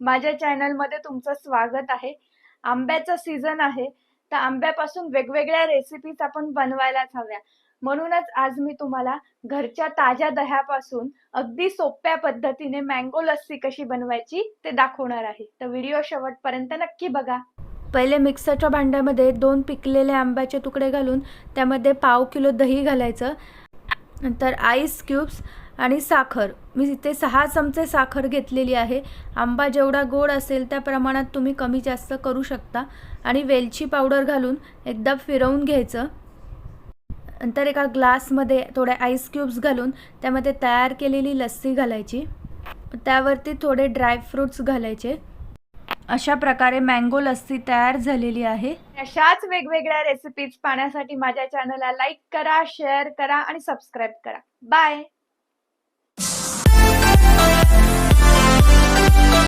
माझ्या चॅनलमध्ये तुमचं स्वागत आहे. आंब्याचा सीझन आहे. तर आंब्यापासून वेगवेगळ्या रेसिपीज आपण बनवायलाच हव्या. म्हणूनच आज मी तुम्हाला घरच्या ताज्या दह्यापासून अगदी सोप्या पद्धतीने मँगो लस्सी कशी बनवायची ते दाखवणार आहे. तर व्हिडिओ शेवटपर्यंत नक्की बघा. पहिले मिक्सरच्या भांड्यामध्ये दोन पिकलेले आंब्याचे तुकडे घालून त्यामध्ये पाव किलो दही घालायचं. नंतर आईस क्यूब्स आणि साखर. मी इथे सहा चमचे साखर घेतलेली आहे. आंबा जेवढा गोड असेल त्या प्रमाणात तुम्ही कमी जास्त करू शकता. आणि वेलची पावडर घालून एकदा फिरवून घ्यायचं. नंतर एका ग्लासमध्ये थोडे आईस क्यूब्स घालून त्यामध्ये तयार केलेली लस्सी घालायची. त्यावरती थोडे ड्रायफ्रूट्स घालायचे. अशा प्रकारे मँगो लस्सी तयार झालेली आहे. अशाच वेगवेगळ्या रेसिपीज पाहण्यासाठी माझ्या चॅनलला लाईक करा शेअर करा आणि सबस्क्राईब करा. बाय